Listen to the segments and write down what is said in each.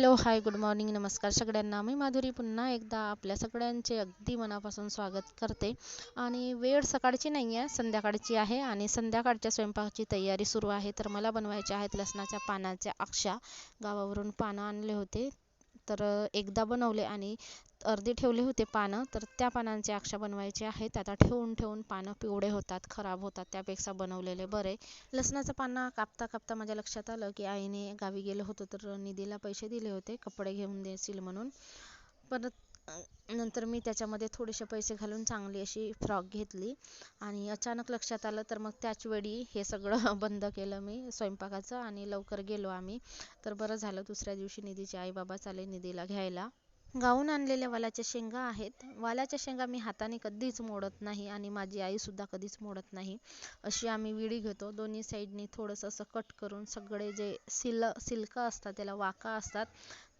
Hello hi good morning नमस्कार सगळ्यांना. मी माधुरी पुन्हा एकदा आपल्या सगळ्यांचे अगदी मनापासून स्वागत करते. आणि वेळ सकाळची नाही आहे संध्याकाळची आहे आणि संध्याकाळच्या स्वयंपाकाची तयारी सुरू आहे. तर मला बनवायच्या आहेत लसणाच्या पानाच्या अक्षा गावावरून पानं आणले होते तर एकदा बनवले आणि अर्धी ठेवले होते पानं तर त्या पानांचे अक्षा बनवायचे आहेत. आता ठेवून ठेवून पानं पिवळे होतात खराब होतात त्यापेक्षा बनवलेले बरे. लसणाचं पानं कापता कापता माझ्या लक्षात आलं की आईने गावी गेलं होतं तर निधीला पैसे दिले होते कपडे घेऊन देशील म्हणून. परत नंतर मी त्याच्यामध्ये थोडेसे पैसे घालून चांगली अशी फ्रॉक घेतली. आणि अचानक लक्षात आलं तर मग त्याच वेळी हे सगळं बंद केलं मी स्वयंपाकाचं आणि लवकर गेलो आम्ही. तर बरं झालं दुसऱ्या दिवशी निधीचे आई बाबा चाले निधीला घ्यायला. गाऊन आणलेल्या वालाच्या शेंगा आहेत. वालाच्या शेंगा मी हाताने कधीच मोडत नाही आणि माझी आईसुद्धा कधीच मोडत नाही. अशी आम्ही विडी घेतो. दोन्ही साईडनी थोडंसं असं कट करून सगळे जे सिल सिल्कं असतात त्याला वाका असतात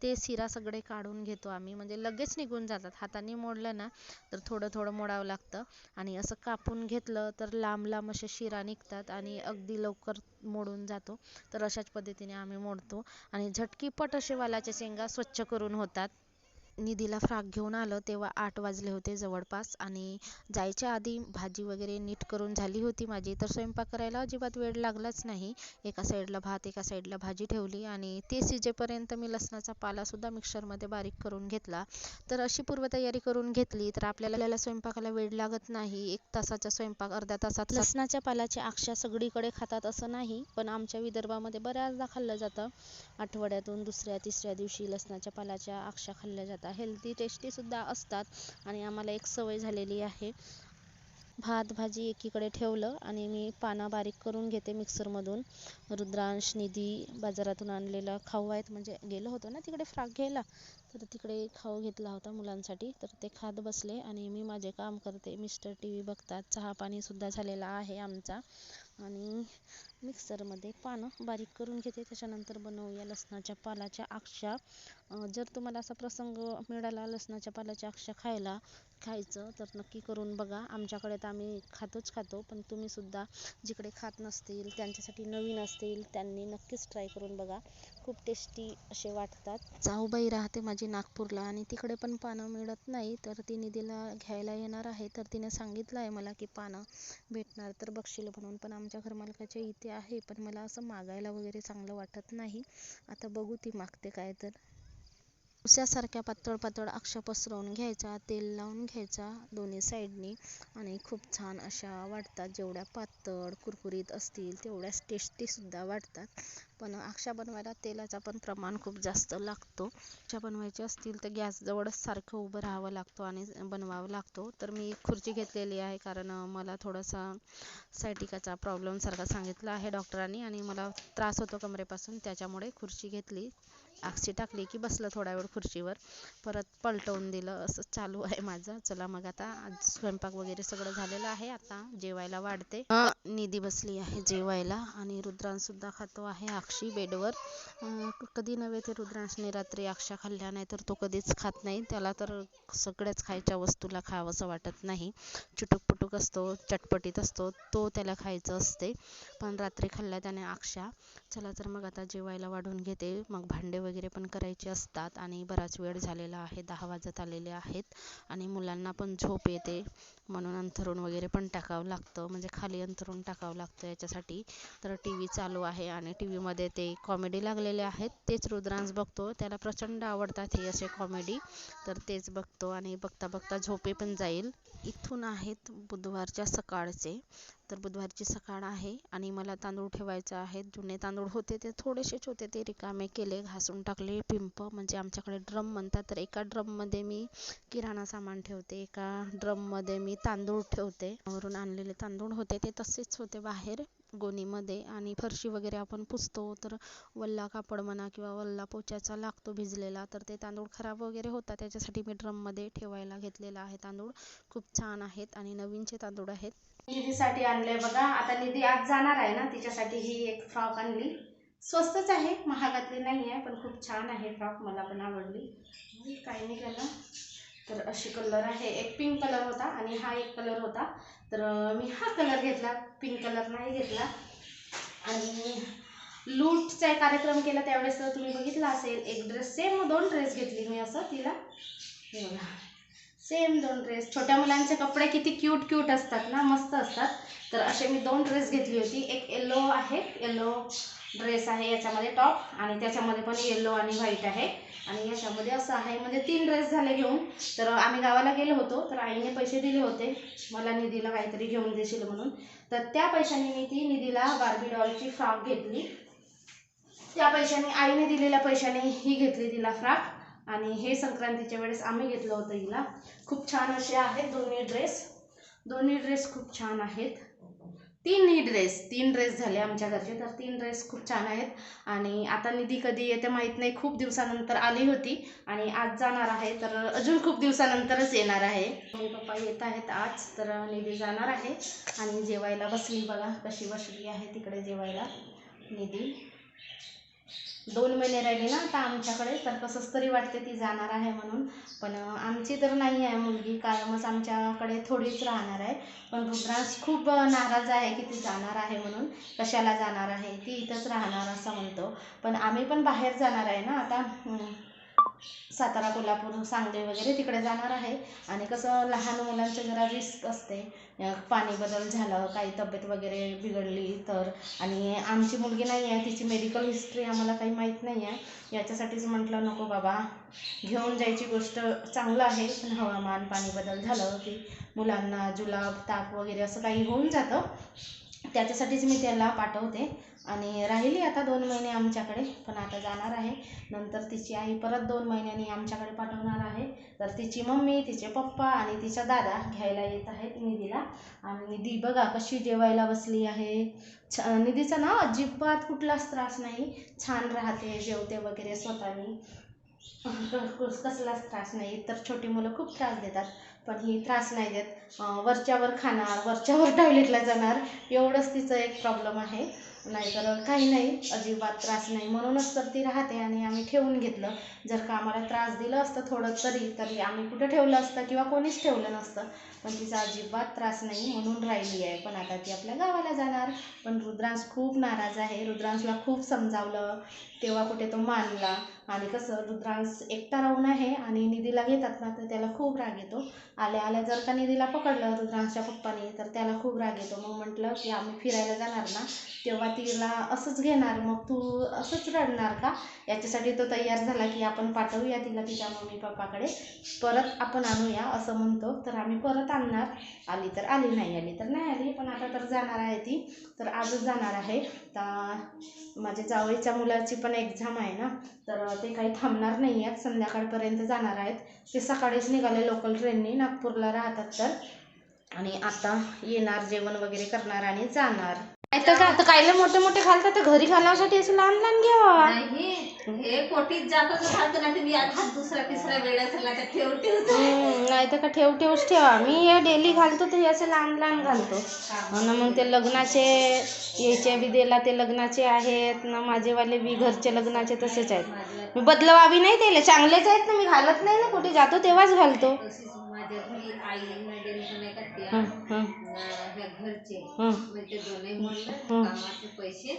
ते सिरा सगळे काढून घेतो आम्ही. म्हणजे लगेच निघून जातात. हाताने मोडलं ना तर थोडं थोडं मोडावं लागतं. आणि असं कापून घेतलं तर लांब लांब असे शिरा निघतात आणि अगदी लवकर मोडून जातो. तर अशाच पद्धतीने आम्ही मोडतो. आणि झटकीपट असे वालाच्या शेंगा स्वच्छ करून होतात. निधीला फ्राक घेऊन आलं तेव्हा आठ वाजले होते जवळपास आणि जायच्या आधी भाजी वगैरे नीट करून झाली होती माझी. तर स्वयंपाक करायला अजिबात वेळ लागलाच नाही. एका साईडला भात एका साईडला भाजी ठेवली आणि ते शिजेपर्यंत मी लसणाचा पालासुद्धा मिक्सरमध्ये बारीक करून घेतला. तर अशी पूर्वतयारी करून घेतली तर आपल्याला स्वयंपाकाला वेळ लागत नाही. एक तासाचा स्वयंपाक अर्ध्या तासात लसणाच्या पालाच्या आक्षा सगळीकडे खातात असं नाही पण आमच्या विदर्भामध्ये बऱ्याचदा खाल्लं जातं. आठवड्यातून दुसऱ्या तिसऱ्या दिवशी लसणाच्या पालाच्या आक्षा खाल्ल्या जातात. हेल्दी टेस्टीसुद्धा असतात. आणि आम्हाला एक सवय झालेली आहे. भात भाजी एकीकडे ठेवलं आणि मी पानं बारीक करून घेते मिक्सरमधून रुद्रांश निधी बाजारातून आणलेला खाऊ आहेत. म्हणजे गेलो होतो ना तिकडे फ्राक घ्यायला? तर तिकडे खाऊ घेतला होता मुलांसाठी. तर ते खात बसले आणि मी माझे काम करते. मिस्टर टी व्ही बघतात. चहा पाणीसुद्धा झालेला आहे आमचा. आणि मिक्सरमध्ये पानं बारीक करून घेते. त्याच्यानंतर बनवूया लसणाच्या पालाच्या अक्षा जर तुम्हाला असा प्रसंग मिळाला लसणाच्या पालाच्या अक्षा खायला खायचं तर नक्की करून बघा. आमच्याकडे तर आम्ही खातोच खातो पण तुम्हीसुद्धा जिकडे खात नसतील त्यांच्यासाठी नवीन असतील त्यांनी नक्कीच ट्राय करून बघा. खूप टेस्टी असे वाटतात. जाऊबाई राहते माझी नागपूरला आणि तिकडे पण पानं मिळत नाही तर ती निधीला घ्यायला येणार आहे. तर तिने सांगितलं आहे मला की पानं भेटणार तर बघशील म्हणून. पण आमच्या घरमालकाच्या इथे आहे पण मला असं मागायला वगैरे चांगलं वाटत नाही. आता बघू ती मागते काय तर. उस्यासारख्या पातळ पातळ अक्षा पसरवून घ्यायचा तेल लावून घ्यायचा दोन्ही साईडनी आणि खूप छान अशा वाटतात जेवढ्या पातळ कुरकुरीत असतील तेवढ्याच टेस्टीसुद्धा वाटतात. पण अक्षा बनवायला तेलाचा पण प्रमाण खूप जास्त लागतो. अक्षा बनवायचे असतील तर गॅसजवळच सारखं उभं राहावं लागतो आणि बनवावं लागतो. तर मी खुर्ची घेतलेली आहे कारण मला थोडासा सायटिकाचा प्रॉब्लेम सारखा सांगितला आहे डॉक्टरांनी आणि मला त्रास होतो कमरेपासून त्याच्यामुळे खुर्ची घेतली. आक्षी टाकली की बसलं थोडा वेळ खुर्चीवर. परत पलटवून दिलं असं चालू आहे माझं. चला मग आता आज स्वयंपाक वगैरे सगळं झालेलं आहे. आता जेवायला वाढते. निधी बसली आहे जेवायला आणि रुद्रांशसुद्धा खातो आहे. अक्षी बेडवर. कधी नव्हे ते रुद्रांशने रात्री अक्षा खाल्ल्या नाही तर तो कधीच खात नाही. त्याला तर सगळ्याच खायच्या वस्तूला खावंसं वाटत नाही. चुटुकपुटुक असतो चटपटीत असतो तो त्याला खायचं असते. पण रात्री खाल्ल्या त्याने अक्षा चला तर मग आता जेवायला वाढून घेते. मग भांडे वगैरे पण करायचे असतात आणि बराच वेळ झालेला आहे. दहा वाजत आलेले आहेत आणि मुलांना पण झोप येते. म्हणून अंथरूण वगैरे पण टाकावं लागतं. म्हणजे खाली अंथरूण टाकावं लागतं याच्यासाठी. तर टी व्ही चालू आहे आणि टी व्हीमध्ये ते कॉमेडी लागलेले आहेत. तेच रुद्रांश बघतो. त्याला प्रचंड आवडतात हे असे कॉमेडी तर तेच बघतो आणि बघता बघता झोपे पण जाईल. इथून आहेत बुधवारच्या सकाळचे. तर बुधवारची सकाळ आहे आणि मला तांदूळ ठेवायचे आहेत जुने तांदूळ होते ते थोडेसेच होते. ते रिकामे केले घासून टाकले पिंप. म्हणजे आमच्याकडे ड्रम म्हणतात. तर एका ड्रममध्ये मी किराणा सामान ठेवते. एका ड्रममध्ये मी तांदूळ ठेवते. वरून आणलेले तांदूळ होते ते तसेच होते बाहेर. गोणीमध्ये आणि फरशी वगैरे आपण पुसतो तर वल्ला कापड म्हणा किंवा वल्ला पोछाचा लागतो भिजलेला तर ते तांदूळ खराब वगैरे होतात. त्याच्यासाठी मी ड्रममध्ये ठेवायला घेतलेला आहे तांदूळ. खूप छान आहेत आणि नवीनचे तांदूळ आहेत. निधीसाठी आणलंय बघा. आता निधी आज जाणार आहे ना तिच्यासाठी ही एक फ्रॉक आणली. स्वस्तच आहे महागातली नाही आहे पण खूप छान आहे फ्रॉक. मला पण आवडली. काही निघालं. तर अशी कलर आहे. एक पिंक कलर होता आणि हा एक कलर होता. तर मी हा कलर घेतला. पिंक कलर नाही घेतला. आणि लूटचा कार्यक्रम केला त्यावेळेस तर तुम्ही बघितला असेल. एक ड्रेस सेम दोन ड्रेस घेतली मी असं तिला. सेम दोन ड्रेस छोट्या मुलांचे कपडे किती क्यूट क्यूट असतात ना मस्त असतात. तर असे मी दोन ड्रेस घेतली होती. एक येलो आहे. येलो ड्रेस आहे याच्यामध्ये टॉप आणि त्याच्यामध्ये पण येलो आणि व्हाईट आहे. आणि याच्यामध्ये असं आहे म्हणजे तीन ड्रेस झाले घेऊन. तर आम्ही गावाला गेलो होतो तर आईने पैसे दिले होते. मला निधीला काहीतरी घेऊन देशील म्हणून. तर त्या पैशाने मी ती निधीला बार्बी डॉलची फ्रॉक घेतली. त्या पैशाने आईने दिलेल्या पैशाने ही घेतली तिला फ्रॉक आणि हे संक्रांतीच्या वेळेस आम्ही घेतलं होतं हिला. खूप छान असे आहेत दोन्ही ड्रेस दोन्ही ड्रेस खूप छान आहेत. तीनही ड्रेस तीन ड्रेस झाले आमच्या घरचे तर तीन ड्रेस खूप छान आहेत. आणि आता निधी कधी येते माहीत नाही खूप दिवसानंतर आली होती आणि आज जाणार आहे तर अजून खूप दिवसानंतरच येणार आहे. मम्मी पप्पा येत आहेत आज तर निधी जाणार आहे. आणि जेवायला बसली बघा कशी बसली आहे तिकडे जेवायला. निधी. दोन महिने राहिले ना आता आमच्याकडे. तर कसंच तरी वाटते ती जाणार आहे म्हणून. पण आमची तर नाही आहे मुलगी कायमच आमच्याकडे थोडीच राहणार आहे. पण रुद्रांश खूप नाराज आहे की ती जाणार आहे म्हणून. कशाला जाणार आहे? ती इथंच राहणार असं म्हणतो. पण आम्ही पण बाहेर जाणार आहे ना आता. सातारा कोल्हापूर सांगली वगैरे तिकडे जाणार आहे. आणि कसं लहान मुलांचं जरा रिस्क असते. पाणी बदल झालं काही तब्येत वगैरे बिघडली तर. आणि आमची मुलगी नाही आहे तिची मेडिकल हिस्ट्री आम्हाला काही माहीत नाही आहे. याच्यासाठीच म्हटलं नको बाबा घेऊन जायची गोष्ट चांगलं आहे. पण हवामान पाणी बदल झालं की मुलांना जुलाब ताप वगैरे असं काही होऊन जातं. त्याच्यासाठीच मी त्याला पाठवते. आणि राहिली आता दोन महिने आमच्याकडे पण आता जाणार आहे. नंतर तिची आई परत दोन महिन्यांनी आमच्याकडे पाठवणार आहे. तर तिची मम्मी तिचे पप्पा आणि तिचा दादा घ्यायला येत आहेत निधीला. आणि निधी बघा कशी जेवायला बसली आहे. छ निधीचा ना अजिबात कुठलाच त्रास नाही. छान राहते जेवते वगैरे स्वतःनी. कस- कसलाच त्रास नाही. तर छोटी मुलं खूप त्रास देतात पण ही त्रास नाही देत. वरच्यावर खाणार वरच्यावर टॉयलेटला जाणार. एवढंच तिचं एक प्रॉब्लेम आहे. नाहीतर काही नाही अजिबात त्रास नाही. म्हणूनच तर ती राहते आणि आम्ही ठेवून घेतलं. जर का आम्हाला त्रास दिलं असतं थोडं तरी तरी आम्ही कुठं ठेवलं असतं किंवा कोणीच ठेवलं नसतं. पण तिचा अजिबात त्रास नाही म्हणून राहिली आहे. पण आता ती आपल्या गावाला जाणार. पण रुद्रांश खूप नाराज आहे. रुद्रांशला खूप समजावलं. तेव्हा कुठे तो मानला. आणि कसं रुद्रांश एकटा राहून आहे आणि निधीला घेतात ना तर त्याला खूप राग येतो. आल्या आल्या जर का निधीला पकडलं रुद्रांशच्या पप्पाने तर त्याला खूप राग येतो. मग म्हटलं की आम्ही फिरायला जाणार ना तेव्हा तिला असंच घेणार मग तू असंच रडणार का? याच्यासाठी तो तयार झाला की आपण पाठवूया तिला तिच्या मम्मी पप्पाकडे. परत आपण आणूया असं म्हणतो. तर आम्ही परत आणणार. आली तर आली नाही आली तर नाही आली. पण आता तर जाणार आहे ती. तर आजच जाणार आहे. आता माझ्या जावईच्या मुलाची पण एक्झाम आहे ना तर ते काही थांबणार नाही आहेत संध्याकाळपर्यंत जाणार आहेत. ते सकाळीच निघाले लोकल ट्रेननी नागपूरला राहतात तर. आणि आता येणार जेवण वगैरे करणार आणि जाणार. नाही तर आता कायले मोठे मोठे घालतात तर घरी घालण्यासाठी असे लहान लहान घ्यावा. नाही हे पोटीत जातो तर घालतो ना तुम्ही आज हात दुसऱ्या तिसऱ्या वेळा झाला तर ठेव ठेवतो. नाही तर का ठेव ठेवच ठेवा. मी हे डेली घालतो ते असे लहान लहान घालतो. आणि मग ते लग्नाचे यायचे बी दिला ते लग्नाचे आहेत ना माझेवाले बी घरचे लग्नाचे तसेच आहेत. मी बदलवा बी नाही दिले चांगलेच आहेत ना मी घालत नाही ना कुठे जातो तेव्हाच घालतो. माझ्या घरी आई नाही हं, हं, ना घरचे. म्हणजे दोन्ही म्हणलं हं. कामाचे पैसे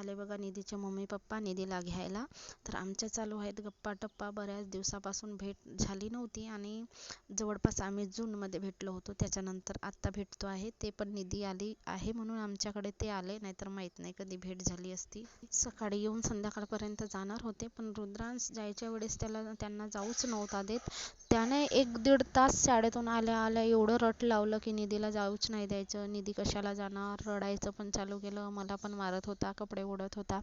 आले बघा निधीचे मम्मी पप्पा निधीला घ्यायला. तर आमच्या चालू आहेत गप्पा टप्पा. बऱ्याच दिवसापासून भेट झाली नव्हती आणि जवळपास आम्ही जूनमध्ये भेटलो होतो. त्याच्यानंतर आत्ता भेटतो आहे. ते पण निधी आली आहे म्हणून आमच्याकडे ते आले. नाहीतर माहीत नाही कधी भेट झाली असती. सकाळी येऊन संध्याकाळपर्यंत जाणार होते. पण रुद्रांश जायच्या वेळेस त्याला त्यांना जाऊच नव्हता देत. त्याने एक दीड तास शाळेतून आल्या आल्या एवढं रट लावलं की निधीला जाऊच नाही द्यायचं. निधी कशाला जाणार? रडायचं पण चालू केलं. मला पण मारत होता. कपडे ओढत होता.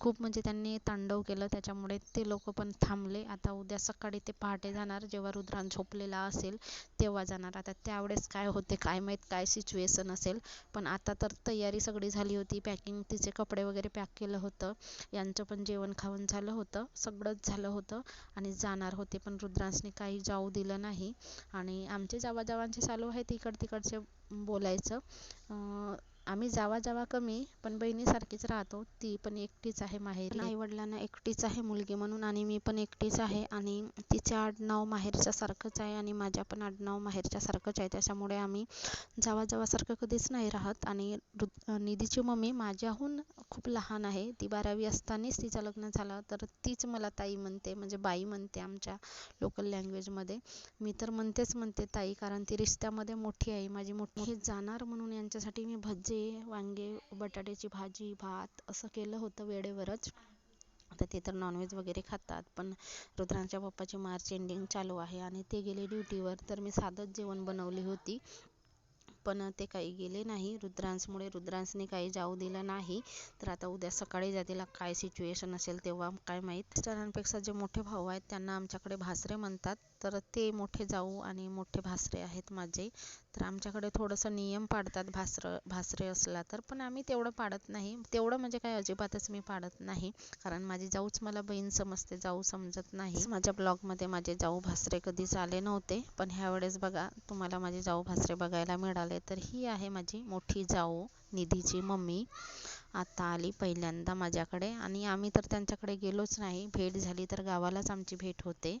खूप म्हणजे त्यांनी तांडव केलं. त्याच्यामुळे ते लोक पण थांबले. आता उद्या सकाळी ते पहाटे जाणार. जेव्हा रुद्रांश झोपलेला असेल तेव्हा जाणार. आता त्यावेळेस काय होते काय माहीत काय सिच्युएशन असेल. पण आता तर तयारी सगळी झाली होती. पॅकिंग तिचे कपडे वगैरे पॅक केलं होतं. यांचं पण जेवण खावण झालं होतं. सगळंच झालं होतं आणि जाणार होते. पण रुद्रांशने काही जाऊ दिलं नाही. आणि आमचे जावाजावांचे चालू आहे. तिकड तिकडचे बोलायचं आम्ही जावा जावा कमी पण बहिणीसारखीच राहतो. ती पण एकटीच आहे माहेरी. आईवडिलांना एकटीच आहे मुलगी म्हणून आणि मी पण एकटीच आहे आणि तिचे आडनाव माहेरच्यासारखंच आहे आणि माझ्या पण आडनाव माहेरच्यासारखंच आहे. त्याच्यामुळे आम्ही जावा जावासारखं कधीच नाही राहत आणि रुद निधीची मम्मी माझ्याहून खूप लहान आहे. ती बारावी असतानाच तिचं लग्न झालं तर तीच मला ताई म्हणते म्हणजे बाई म्हणते आमच्या लोकल लँग्वेजमध्ये मी तर म्हणतेच म्हणते ताई कारण ती रिश्त्यामध्ये मोठी आहे. माझी मोठी जाणार म्हणून यांच्यासाठी मी भजे वांगे बटाट्याची भाजी भात असं केलं होतं वेळेवरच. आता ते तर नॉनव्हेज वगैरे खातात. पण रुद्रांच्या पप्पाची मार्च एंडिंग चालू आहे आणि ते गेले ड्युटीवर तर मी साधंच जेवण बनवली होती. पण ते काही गेले नाही. रुद्रांसमुळे रुद्रांसने काही जाऊ दिलं नाही. तर आता उद्या सकाळी जातीला काय सिच्युएशन असेल तेव्हा काय माहीत. मिस्टरांपेक्षा जे मोठे भाऊ आहेत त्यांना आमच्याकडे भासरे म्हणतात. तर ते मोठे जाऊ आणि मोठे भासरे आहेत माझे. तर आमच्याकडे थोडंसं नियम पाळतात भासरं भासरे असला तर. पण आम्ही तेवढं पाळत नाही. तेवढं म्हणजे काय अजिबातच मी पाडत नाही. कारण माझी जाऊच मला बहीण समजते जाऊ समजत नाही. माझ्या ब्लॉगमध्ये माझे जाऊ भासरे कधीच आले नव्हते. पण ह्यावेळेस बघा तुम्हाला माझे जाऊ भासरे बघायला मिळाले. तर ही आहे माझी मोठी जाऊ निधीची मम्मी. आता आली पहिल्यांदा माझ्याकडे. आणि आम्ही तर त्यांच्याकडे गेलोच नाही. भेट झाली तर गावालाच आमची भेट होते.